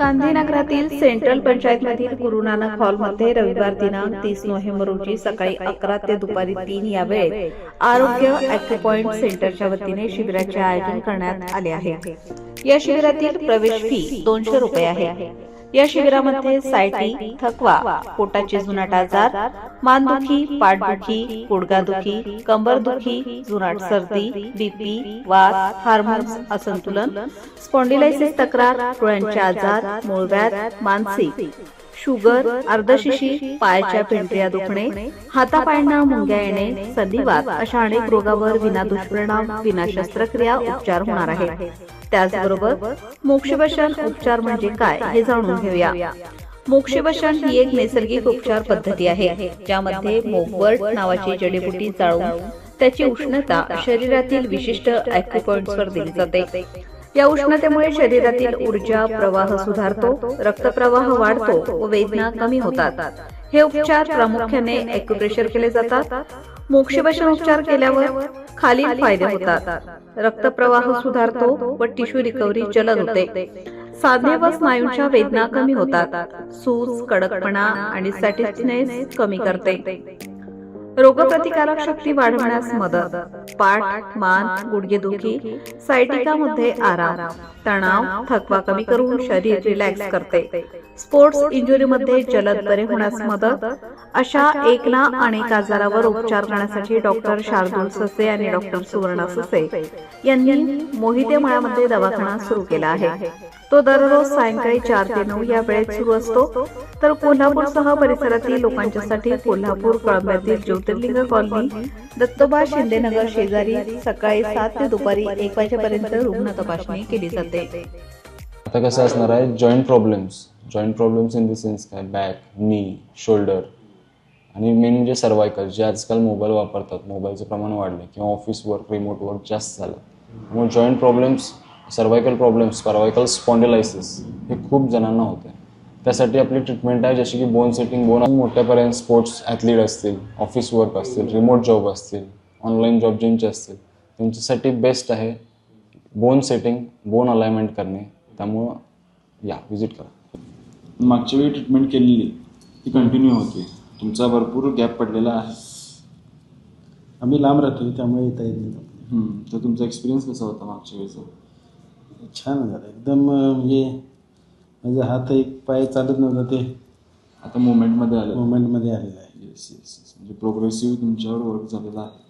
गांधीनगरातील central पंचायतमधील Guru Nanak हॉलमध्ये रविवार दिनांक तीस नोव्हेंबर रोजी सकाळी अकरा ते दुपारी तीन या वेळेत आरोग्य अॅक्युपॉइंट सेंटरच्या वतीने शिबिराचे आयोजन करण्यात आले आहे. या शिबिरातील प्रवेश फी दोनशे रुपये आहे. या शिबिरामध्ये सायटी थकवा पोटाचे जुनाट आजार मानदुखी पाठदुखी गुडघादुखी कंबरदुखी जुनाट सर्दी बीपी वात हार्मोन्स असंतुलन स्पॉन्डिलायसिस तक्रार डोळ्यांचे आजार मूळव्याध मानसिक शुगर अर्धशिशी पायाच्या पिंपऱ्या दुखणे हातापायांना मुंग्या येणे संधिवात अशा अनेक रोगावर विना दुष्परिणाम विना शस्त्रक्रिया उपचार होणार आहे त्याचबरोबर मोक्षवशन उपचार म्हणजे काय हे जाणून घेऊया. मोक्षवशन ही एक नैसर्गिक उपचार पद्धती आहे ज्यामध्ये मोगवर्ट नावाची जडीबुटी जाळून त्याची उष्णता शरीरातील विशिष्ट वर दिली जाते. या उष्णतेमुळे शरीरातील ऊर्जा प्रवाह सुधारतो रक्तप्रवाह वाढतो व वेदना कमी होतात. हे उपचार प्रामुख्याने ॲक्युप्रेशर केले जातात. मोक्षवशन उपचार केल्यावर खालील फायदे होतात. रक्तप्रवाह सुधारतो व टिश्यू रिकव्हरी जलद होते. साधने व स्नायूंच्या वेदना कमी होतात. सूज कडकपणा आणि सॅटिस्नेस कमी करते. रोगप्रतिकारक शक्ती वाढवण्यास मदत. पाठ मान गुडघेदुखी सायटिकामध्ये आराम तणाव थकवा कमी करून शरीर रिलॅक्स करते. स्पोर्ट्स इंजुरीमध्ये जलद बरे होण्यास मदत. अशा एक ना अनेक आजारावर उपचार करण्यासाठी डॉक्टर शार्दूल ससे आणि डॉक्टर सुवर्णा ससे यांनी मोहिते मळ्यामध्ये दवाखाना सुरू केला आहे. तो दररोज सायंकाळी चार ते नऊ या वेळेत सुरू असतो. तर कोल्हापूरसह परिसरातील लोकांच्यासाठी कोल्हापूर कळंब्यातील ज्योतिर्लिंग कॉलनी दत्तोबा शिंदेनगर शेजारी सकाळी सात ते दुपारी एक वाजेपर्यंत रुग्ण तपासणी केली जाते. आता कसं असणार आहे? Joint problems joint problems in the sense काय बॅक नी शोल्डर आणि मेन म्हणजे सर्वायकल जे आजकाल मोबाईल वापरतात मोबाईलचं प्रमाण वाढलं किंवा ऑफिस वर्क रिमोट वर्क जास्त झालं. त्यामुळे joint problems cervical problems cervical spondylosis हे खूप जणांना होते त्यासाठी आपली ट्रीटमेंट आहे जशी की बोन सेटिंग बोन मोठ्यापर्यंत स्पोर्ट्स ॲथलीट असतील ऑफिस वर्क असतील रिमोट जॉब असतील ऑनलाईन जॉब ज्यांचे असतील त्यांच्यासाठी बेस्ट आहे बोन सेटिंग बोन अलाइनमेंट करणे. त्यामुळं या व्हिजिट करा. मागच्या वेळी ट्रीटमेंट केलेली ती कंटिन्यू होती. तुमचा भरपूर गॅप पडलेला आहे. आम्ही लांब राहतो त्यामुळे येता येत नाही. हम्म, तर तुमचा एक्सपिरियन्स कसा होता मागच्या वेळेचा? छान झालं एकदम अं, म्हणजे माझा हात एक पाय चालत नव्हता ते आता मुवमेंटमध्ये आलं. मोमेंटमध्ये आलेला आहे. येस येस येस म्हणजे प्रोग्रेसिव्ह तुमच्यावर वर्क झालेला आहे.